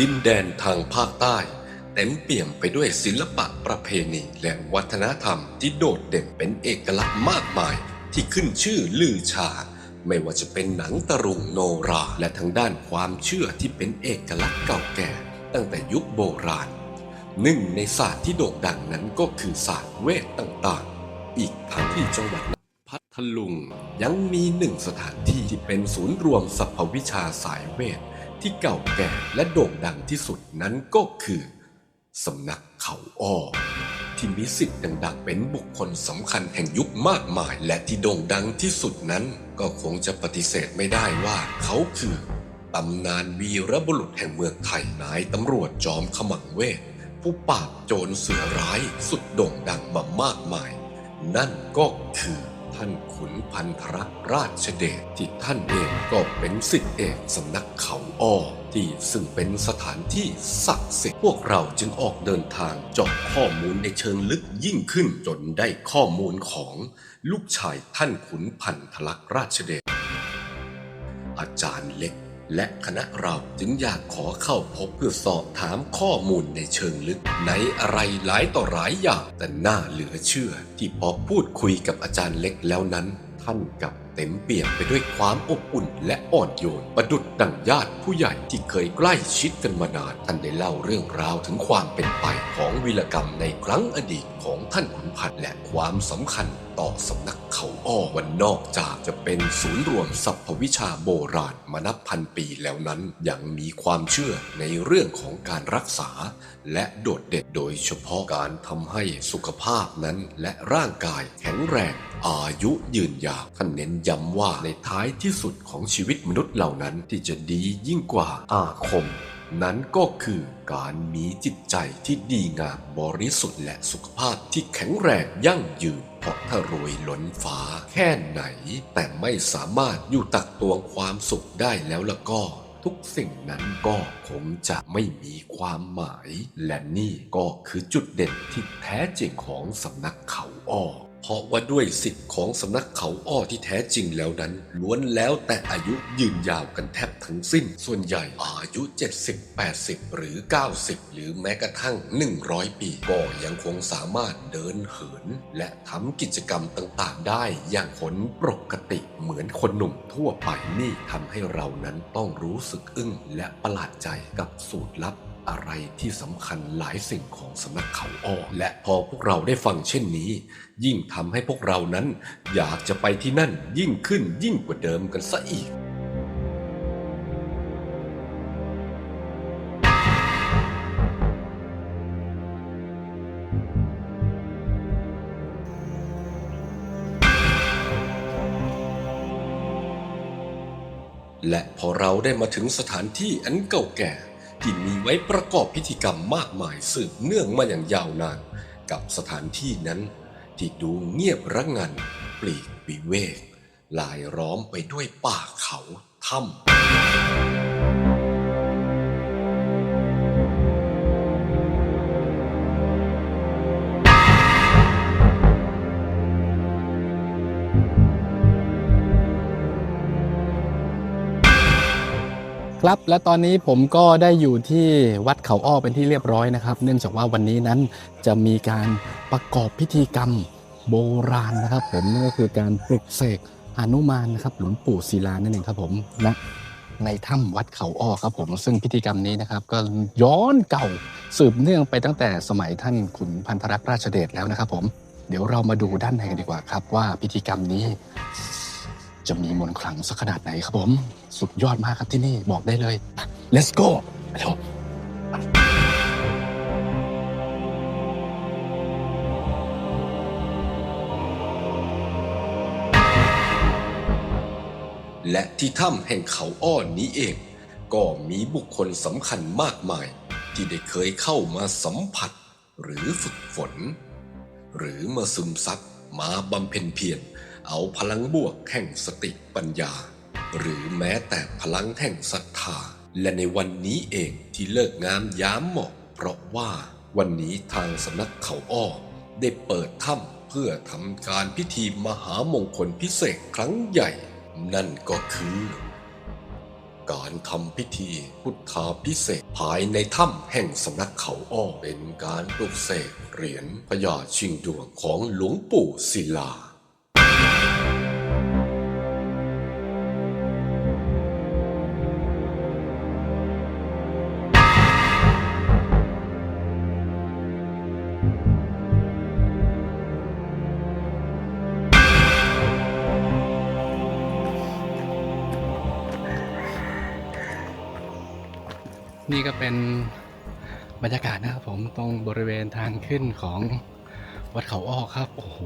ดินแดนทางภาคใต้ เต็มเปี่ยมไปด้วยศิลปะประเพณีและวัฒนธรรมที่โดดเด่นเป็นเอกลักษณ์มากมาย ที่ขึ้นชื่อลือชา ไม่ว่าจะเป็นหนังตะรุงโนรา และทางด้านความเชื่อที่เป็นเอกลักษณ์เก่าแก่ ตั้งแต่ยุคโบราณหนึ่งในศาสตร์ที่โด่งดังนั้นก็คือศาสตร์เวทต่างๆ อีกทั้งที่จังหวัดพัทลุงยังมีหนึ่งสถานที่ที่เป็นศูนย์รวมสรรพวิชาสายเวท ที่เก่าแก่และโด่งดังที่สุดนั้นก็คือสำนักเขาอ้อที่มีสิทธิ์ดังๆเป็นบุคคลสำคัญแห่งยุคมากมาย และที่โด่งดังที่สุดนั้น ก็คงจะปฏิเสธไม่ได้ว่าเขาคือตำนานวีรบุรุษแห่งเมืองไทยนายตำรวจจอมขมังเวทผู้ปราบโจรเสือร้ายสุดโด่งดังมามากมาย นั่นก็คือ ท่านขุนพันธรราชเดชที่ท่านเองก็เป็นสิทธิเอกสำนักเขาอ้อที่ซึ่งเป็นสถานที่ศักดิ์สิทธิ์พวกเราจึงออกเดินทางเจาะข้อมูลในเชิงลึกยิ่งขึ้นจนได้ข้อมูลของลูกชายท่านขุนพันธลักษ์ราชเดชอาจารย์เล็ก และคณะเราจึงอยากขอเข้าพบเพื่อสอบถามข้อมูลในเชิงลึก ในอะไรหลายต่อหลายอย่างแต่น่าเหลือเชื่อ ที่พอพูดคุยกับอาจารย์เล็กแล้วนั้น ท่านกับเต็มเปี่ยมไปด้วยความอบอุ่นและอ่อนโยน ประดุดดั่งญาติผู้ใหญ่ที่เคยใกล้ชิดกันมานานท่านได้เล่าเรื่องราวถึงความเป็นไปของ วีรกรรมในครั้งอดีตของท่านขุนพันธ์และความสำคัญต่อสำนักเขาอ้อวันนอกจากจะเป็นศูนย์รวมสรรพวิชาโบราณมานับพันปีแล้วนั้น ยังมีความเชื่อในเรื่องของการรักษา และโดดเด่นโดยเฉพาะการทำให้สุขภาพนั้นและร่างกายแข็งแรงอายุยืนยาวท่านเน้นย้ำว่าในท้ายที่สุดของชีวิตมนุษย์เหล่านั้นที่จะดียิ่งกว่าอาคม นั้นก็คือการมีจิตใจที่ดีงามบริสุทธิ์และสุขภาพที่แข็งแรงยั่งยืนเพราะถ้ารวยล้นฟ้าแค่ไหน แต่ไม่สามารถอยู่ตักตวงความสุขได้แล้วละก็ ทุกสิ่งนั้นก็คงจะไม่มีความหมาย และนี่ก็คือจุดเด่นที่แท้จริงของสำนักเขาอ้อ เพราะว่าด้วยสิทธิ์ของสำนักเขาอ้อที่แท้จริงแล้วนั้น ล้วนแล้วแต่อายุยืนยาวกันแทบทั้งสิ้น ส่วนใหญ่อายุ 70 80 หรือ 90 หรือแม้กระทั่ง 100 ปี ก็ยังคงสามารถเดินเหิน และทำกิจกรรมต่างๆ ได้อย่างคนปกติเหมือนคนหนุ่มทั่วไปนี่ทำให้เรานั้นต้องรู้สึกอึ้งและประหลาดใจกับสูตรลับ อะไรที่สำคัญหลายสิ่งของสำนักเขาอ้อและพอพวกเราได้ฟังเช่นนี้ ยิ่งทำให้พวกเรานั้น อยากจะไปที่นั่นยิ่งขึ้นยิ่งกว่าเดิมกันซะอีกและพอเราได้มาถึงสถานที่อันเก่าแก่ ที่มีไว้ประกอบพิธีกรรมมากมายสืบเนื่องมาอย่างยาวนาน กับสถานที่นั้นที่ดูเงียบระงัน ปลีกวิเวกลายล้อมไปด้วยป่าเขาถ้ำ ครับและตอนนี้ผมก็ได้อยู่ที่วัดเขาอ้อเป็นที่เรียบร้อยนะครับ เนื่องจากว่าวันนี้นั้นจะมีการประกอบพิธีกรรมโบราณนะครับ ผมนั่นก็คือการปลุกเสกหนุมานนะครับหลวงปู่ศิลานั่นเองครับผมนะในถ้ำวัดเขาอ้อครับผมซึ่งพิธีกรรมนี้นะครับก็ย้อนเก่าสืบเนื่องไปตั้งแต่สมัยท่านขุนพันธรักษ์ราชเดชแล้วนะครับผมเดี๋ยวเรามาดูด้านในกันดีกว่าครับว่าพิธีกรรมนี้ จะมีมนต์ขลังสักขนาดไหนครับผม สุดยอดมากครับที่นี่บอกได้เลย let's go ไปเร็วและที่ถ้ำแห่งเขาอ้อนนี้เอง ก็มีบุคคลสำคัญมากมาย ที่ได้เคยเข้ามาสัมผัส หรือฝึกฝน หรือมาซึมซับมาบำเพ็ญเพียร เอาพลังบวกแห่งสติปัญญา หรือแม้แต่พลังแห่งศรัทธา และในวันนี้เองที่เลิกงามยามเหมาะ เพราะว่าวันนี้ทางสำนักเขาอ้อ ได้เปิดถ้ำเพื่อทำการพิธีมหามงคลพิเศษครั้งใหญ่ นั่นก็คือ การทำพิธีพุทธาพิเศษภายในถ้ำแห่งสำนักเขาอ้อเป็นการปลุกเสกเหรียญพญาชิงดวงของหลวงปู่ศิลา นี่ก็เป็นบรรยากาศนะครับผมตรงบริเวณทางขึ้นของวัดเขาอ้อครับ โอ้โห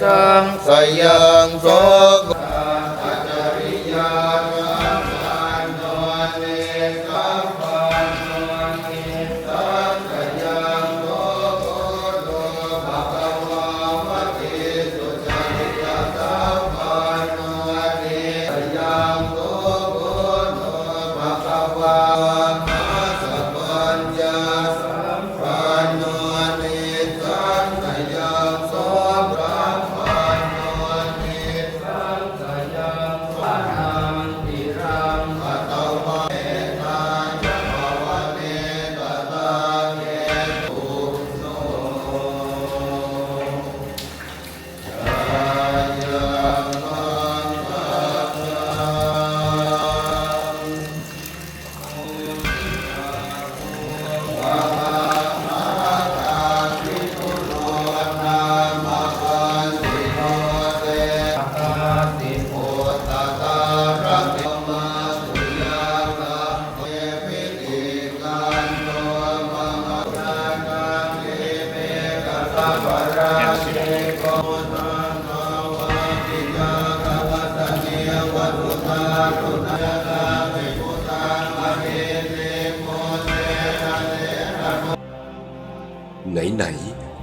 สังสยังโส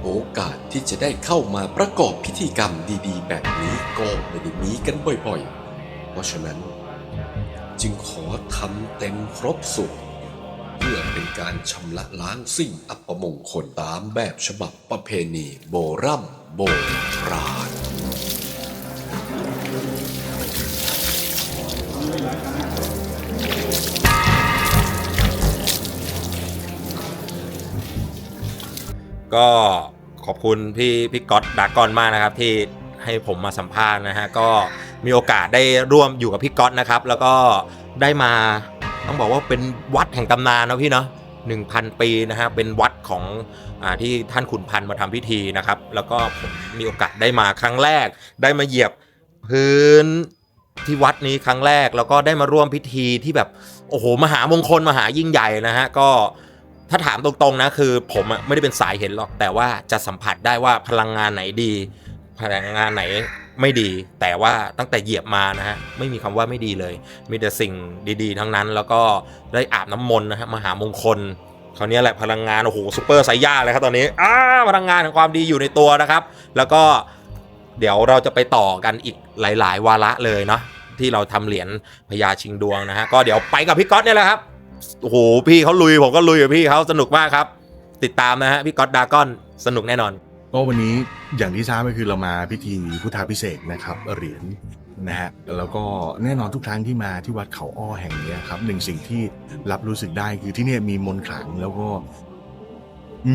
โอกาสที่จะได้เข้ามาประกอบพิธีกรรมดีๆ แบบนี้ก็ไม่ได้มีกันบ่อยๆ เพราะฉะนั้น จึงขอทำเต็มครบสุดเพื่อเป็นการชำระล้างสิ่งอัปมงคลตามแบบฉบับประเพณีโบรำโบราณ ก็ขอบคุณพี่พี่ก๊อตดากอนมากนะครับ ที่ให้ผมมาสัมภาษณ์นะฮะก็มีโอกาสได้ร่วมอยู่กับพี่ก๊อตนะครับ แล้วก็ได้มาต้องบอกว่าเป็นวัดแห่งตำนานนะพี่เนาะหนึ่งพันปีนะฮะเป็นวัดของอที่ท่านขุนพันธ์มาทำพิธีนะครับ แล้วก็ผมมีโอกาสได้มาครั้งแรก ได้มาเหยียบพื้นที่วัดนี้ครั้งแรก แล้วก็ได้มาร่วมพิธีที่แบบโอ้โหมหามงคลมหายิ่งใหญ่นะฮะก็ ถ้าถามตรงๆนะคือ ผมอะไม่ได้เป็นสายเห็นหรอก แต่ว่าจะสัมผัสได้ว่าพลังงานไหนดี พลังงานไหนไม่ดี แต่ว่าตั้งแต่เหยียบมานะฮะไม่มีคำว่าไม่ดีเลย มีแต่สิ่งดีๆ ทั้งนั้นแล้วก็ได้อาบน้ำมนต์นะฮะมหามงคลคราวนี้แหละพลังงานโอ้โหซูเปอร์ไซย่าเลยครับตอนนี้อ้าพลังงานของความดีอยู่ในตัวนะครับ แล้วก็เดี๋ยวเราจะไปต่อกันอีกหลาย ๆ วาระเลยเนาะที่เราทำเหรียญพญาชิงดวงนะฮะก็เดี๋ยวไปกับพี่ก๊อตเนี่ยแหละครับ โอ้โหพี่เขาลุยผมก็ลุยกับพี่เขาสนุกมากครับ ติดตามนะฮะพี่ก๊อตดากอนสนุกแน่นอน ก็วันนี้อย่างที่ทราบก็คือเรามาพิธีพุทธาพิเศษนะครับเหรียญนะฮะแล้วก็แน่นอนทุกครั้งที่มาที่วัดเขาอ้อแห่งนี้ครับหนึ่งสิ่งที่รับรู้สึกได้คือที่นี่มีมนต์ขลังแล้วก็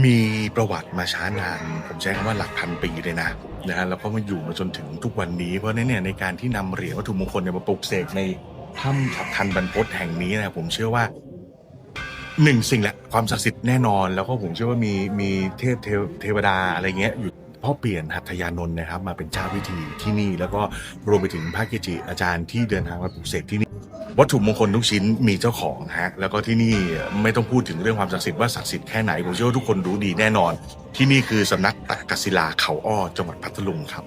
มีประวัติมาช้านาน ผมใช้คำว่าหลักพันปีเลยนะนะฮะแล้วก็มาอยู่มาจนถึงทุกวันนี้ เพราะนั้นเนี่ยในการที่นำเหรียญวัตถุมงคลเนี่ยมาปลุกเสกในถ้ำฉับทันบรรพตแห่งนี้นะผมเชื่อว่า หนึ่งสิ่งแหละความศักดิ์สิทธิ์แน่นอน แล้วก็ผมเชื่อว่ามีมีเทพเทวเทวดาอะไรเงี้ยอยู่พ่อเปลี่ยนหัตถยานนท์นะครับ มาเป็นเจ้าพิธีที่นี่ แล้วก็รวมไปถึงพระเกจิอาจารย์ที่เดินทางมาปลุกเสกที่นี่ วัตถุมงคลทุกชิ้นมีเจ้าของฮะแล้วก็ที่นี่ไม่ต้องพูดถึงเรื่องความศักดิ์สิทธิ์ว่าศักดิ์สิทธิ์แค่ไหนผมเชื่อว่าทุกคนรู้ดีแน่นอน ที่นี่คือสำนักตักกศิลาเขาอ้อจังหวัดพัทลุงครับ